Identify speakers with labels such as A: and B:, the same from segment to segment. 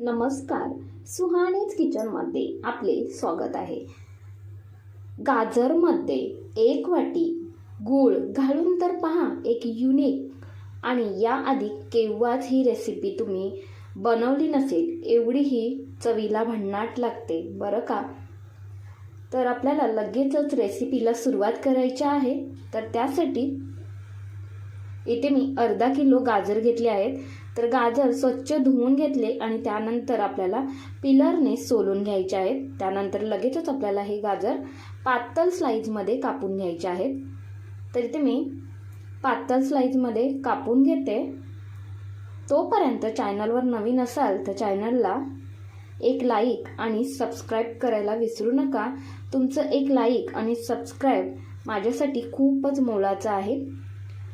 A: नमस्कार. सुहानेच किचनमध्ये आपले स्वागत आहे. गाजरमध्ये एक वाटी गूळ घालून तर पहा एक युनिक आणि याआधी केव्हाच ही रेसिपी तुम्ही बनवली नसेल एवढी ही चवीला भन्नाट लागते बरं का? तर आपल्याला लगेचच रेसिपीला सुरुवात करायची आहे. तर त्यासाठी इथे मी अर्धा किलो गाजर घेतले आहेत. तर गाजर स्वच्छ धुवून घेतले आणि त्यानंतर आपल्याला पिलरने सोलून घ्यायचे आहेत. त्यानंतर लगेचच आपल्याला हे गाजर पातळ स्लाईजमध्ये कापून घ्यायचे आहेत. तर इथे मी पातळ स्लाईजमध्ये कापून घेते. तोपर्यंत चॅनलवर नवीन असाल तर चॅनलला एक लाईक आणि सबस्क्राईब करायला विसरू नका. तुमचं एक लाईक आणि सबस्क्राईब माझ्यासाठी खूपच मोलाचं आहे.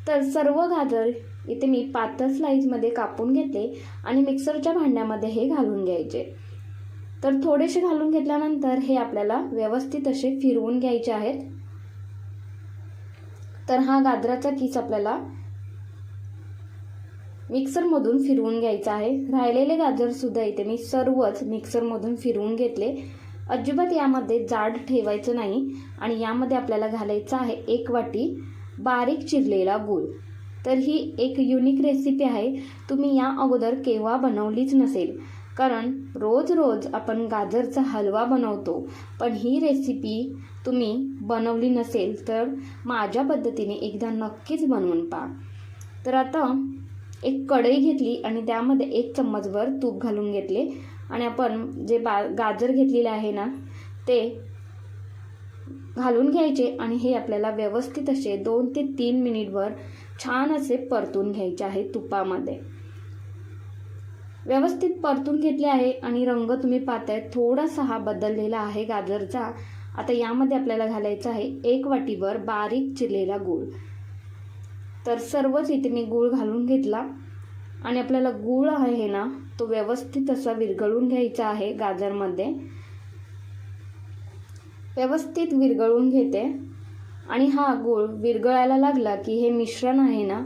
A: तर सर्व गाजर इथे मी पातळ स्लाईजमध्ये कापून घेतले आणि मिक्सरच्या भांड्यामध्ये हे घालून घ्यायचे. तर थोडेसे घालून घेतल्यानंतर हे आपल्याला व्यवस्थित असे फिरवून घ्यायचे आहेत. तर हा गाजराचा किस आपल्याला मिक्सरमधून फिरवून घ्यायचा आहे. राहिलेले गाजरसुद्धा इथे मी सर्वच मिक्सरमधून फिरवून घेतले. अजिबात यामध्ये जाड ठेवायचं नाही आणि यामध्ये आपल्याला घालायचं आहे एक वाटी बारीक चिरलेला गूळ. तर ही एक युनिक रेसिपी आहे. तुम्ही या अगोदर केव्हा बनवलीच नसेल. कारण रोज रोज आपण गाजरचा हलवा बनवतो. पण ही रेसिपी तुम्ही बनवली नसेल तर माझ्या पद्धतीने एकदा नक्कीच बनवून पहा. तर आता एक कढई घेतली आणि त्यामध्ये एक चम्मचभर तूप घालून घेतले. आणि आपण जे बा गाजर घेतलेले आहे ना ते घालून घ्यायचे आणि हे आपल्याला व्यवस्थित असे दोन ते तीन मिनिटभर छान असे परतून घ्यायचे आहे तुपामध्ये. व्यवस्थित परतून घेतले आहे आणि रंग तुम्ही पाहताय थोडासा हा बदललेला आहे गाजरचा. आता यामध्ये आपल्याला घालायचं आहे एक वाटीवर बारीक चिरलेला गूळ. तर सर्वच इथे मी गूळ घालून घेतला. आणि आपल्याला गूळ आहे ना तो व्यवस्थित असा विरघळून घ्यायचा आहे गाजरमध्ये. व्यवस्थित विरघळून घेते. आणि हा गूळ विरघळायला लागला की हे मिश्रण आहे ना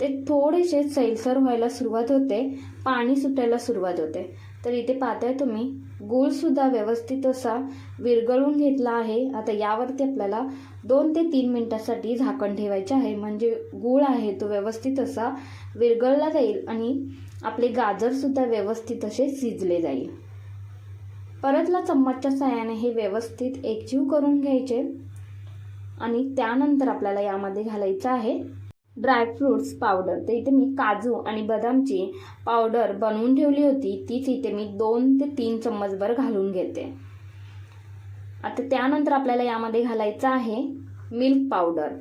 A: ते थोडेसे सैलसर व्हायला सुरुवात होते पाणी सुटायला सुरुवात होते. तर इथे पाहताय तुम्ही गूळसुद्धा व्यवस्थित असा विरघळून घेतला आहे. आता यावरती आपल्याला दोन ते तीन मिनटासाठी झाकण ठेवायचे आहे. म्हणजे गूळ आहे तो व्यवस्थित असा विरघळला जाईल आणि आपले गाजरसुद्धा व्यवस्थित असे शिजले जाईल. परतला चम्मचच्या साह्याने हे व्यवस्थित एकजीव करून घ्यायचे. आणि त्यानंतर आपल्याला यामध्ये घालायचं आहे ड्रायफ्रूट्स पावडर तर इथे मी काजू आणि बदामची पावडर बनवून ठेवली होती. तीच इथे मी दोन ते तीन चम्मचभर घालून घेते. आता त्यानंतर आपल्याला यामध्ये घालायचं आहे मिल्क पावडर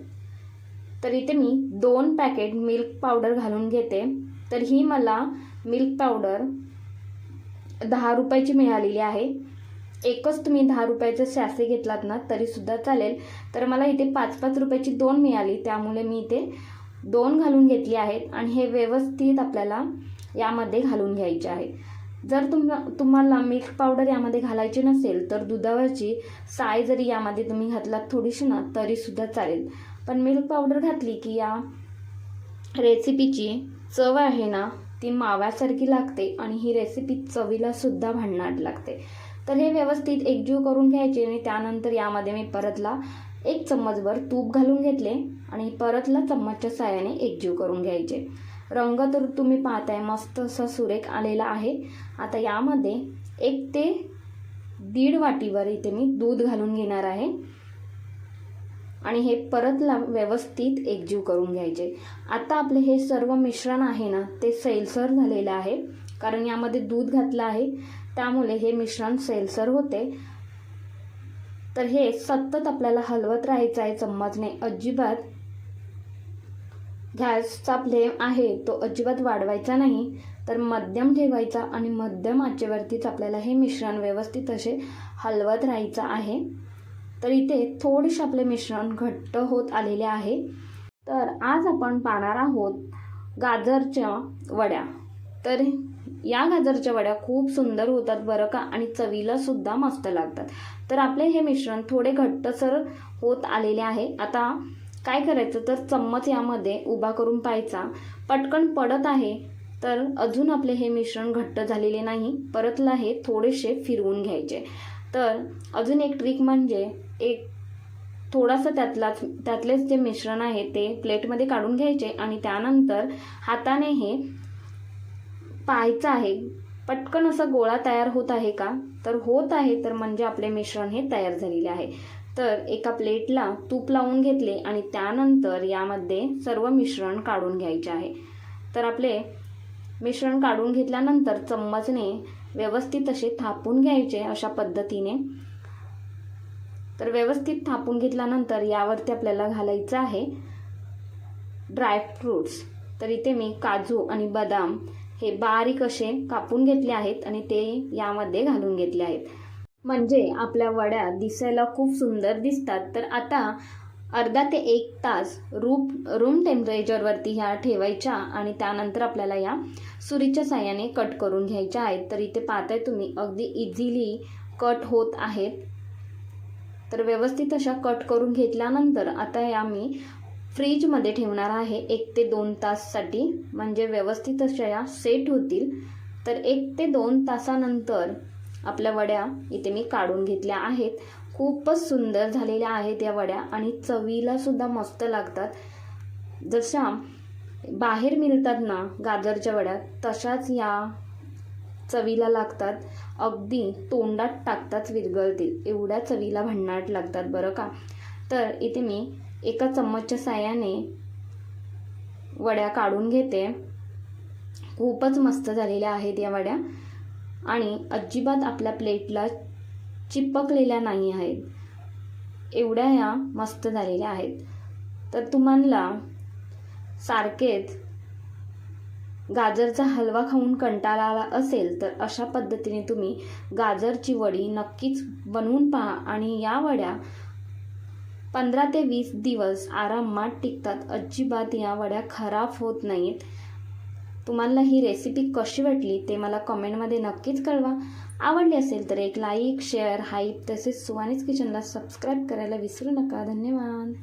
A: तर इथे मी दोन पॅकेट मिल्क पावडर घालून घेते. तर ही मला मिल्क पावडर दहा रुपयाची मिळालेली आहे. एकच तुम्ही दहा रुपयाचं सॅसे घेतलात ना तरीसुद्धा चालेल. तर मला इथे पाच पाच रुपयाची दोन मिळाली. त्यामुळे मी इथे दोन घालून घेतली आहेत आणि हे व्यवस्थित आपल्याला यामध्ये घालून घ्यायचे आहे जर तुम तुम्हाला मिल्क पावडर यामध्ये घालायची नसेल तर दुधावरची साय जरी यामध्ये तुम्ही घातलात थोडीशी ना तरीसुद्धा चालेल. पण मिल्क पावडर घातली की या रेसिपीची चव आहे ना ती माव्यासारखी लागते आणि ही रेसिपी चवीलासुद्धा भांडणाट भन्नाट लागते. तर हे व्यवस्थित एकजीव करून घ्यायचे आणि त्यानंतर यामध्ये मी परतला एक चम्मचभर तूप घालून घेतले आणि परतला चम्मचच्या साह्याने एकजीव करून घ्यायचे. रंग तर तुम्ही पाहताय मस्त असा सुरेख आलेला आहे. आता यामध्ये एक ते दीड वाटीवर इथे मी दूध घालून घेणार आहे. आणि हे परतला व्यवस्थित एकजीव करून घ्यायचे. आता आपले हे सर्व मिश्रण आहे ना ते सैलसर झालेलं आहे. कारण यामध्ये दूध घातलं आहे. त्यामुळे हे मिश्रण सैलसर होते. तर हे सतत आपल्याला हलवत राहायचं आहे. चम्मचने अजिबात गॅसचा फ्लेम आहे तो अजिबात वाढवायचा नाही. तर मध्यम ठेवायचा आणि मध्यम आचेवरतीच आपल्याला हे मिश्रण व्यवस्थित असे हलवत राहायचं आहे. तर इथे थोडेसे आपले मिश्रण घट्ट होत आलेले आहे. तर आज आपण पाहणार आहोत गाजरच्या वड्या. तर या गाजरच्या वड्या खूप सुंदर होतात बरं का? आणि चवीला सुद्धा मस्त लागतात. तर आपले हे मिश्रण थोडे घट्टसर होत आलेले आहे. आता काय करायचं? तर चम्मच यामध्ये उभा करून पाहायचा. पटकन पडत आहे तर अजून आपले हे मिश्रण घट्ट झालेले नाही. परतला हे थोडेसे फिरवून घ्यायचे. तर अजून एक ट्रिक म्हणजे एक थोडासा त्यातलाच त्यातलेच जे मिश्रण आहे ते प्लेटमध्ये काढून घ्यायचे आणि त्यानंतर हाताने हे पाहायचं आहे. पटकन असा गोळा तयार होत आहे का? तर होत आहे तर म्हणजे आपले मिश्रण हे तयार झालेले आहे. तर एका प्लेटला तूप लावून घेतले आणि त्यानंतर यामध्ये सर्व मिश्रण काढून घ्यायचे आहे. तर आपले मिश्रण काढून घेतल्यानंतर चम्मचने व्यवस्थित असे थापून घ्यायचे अशा पद्धतीने. तर व्यवस्थित थापून घेतल्यानंतर यावरती आपल्याला घालायचं आहे ड्रायफ्रूट्स तर इथे मी काजू आणि बदाम हे बारीक असे कापून घेतले आहेत आणि ते यामध्ये घालून घेतले आहेत. म्हणजे आपल्या वड्या दिसायला खूप सुंदर दिसतात. तर आता अर्धा ते एक तास रूप रूम टेम्परेचरवरती ह्या ठेवायच्या आणि त्यानंतर आपल्याला या सुरीच्या साह्याने कट करून घ्यायच्या आहेत. तर इथे पाहताय तुम्ही अगदी इझिली कट होत आहेत. तर व्यवस्थित अशा कट करून घेतल्यानंतर आता या मी फ्रीजमध्ये ठेवणार आहे. एक ते दोन ताससाठी. म्हणजे व्यवस्थित अशा या सेट होतील. तर एक ते दोन तासानंतर आपल्या वड्या इथे मी काढून घेतल्या आहेत. खूपच सुंदर झालेल्या आहेत या वड्या आणि चवीला सुद्धा मस्त लागतात. जशा बाहेर मिळतात ना गाजरच्या वड्या तशाच या चवीला लागतात. अगदी तोंडात टाकताच विरघळतील एवढ्या चवीला भन्नाट लागतात बरं का? तर इथे मी एका चम्मचच्या साह्याने वड्या काढून घेते. खूपच मस्त झालेल्या आहेत या वड्या. आणि अजिबात आपल्या प्लेटला चिपकलेल्या नाही आहेत. एवढ्या या मस्त झालेल्या आहेत. तर तुम्हाला सारखेच गाजरचा हलवा खाऊन कंटाळा आला असेल तर अशा पद्धतीने तुम्ही गाजरची वडी नक्कीच बनवून पहा आणि या वड्या पंधरा ते वीस दिवस आरामात टिकतात. अजिबात या वड्या खराब होत नाहीत. तुम्हाला ही रेसिपी कशी वाटली ते मला कमेंटमध्ये नक्कीच कळवा. आवडली असेल तर एक लाईक शेअर हाईप तसेच सुवानीच किचनला सबस्क्राईब करायला विसरू नका. धन्यवाद.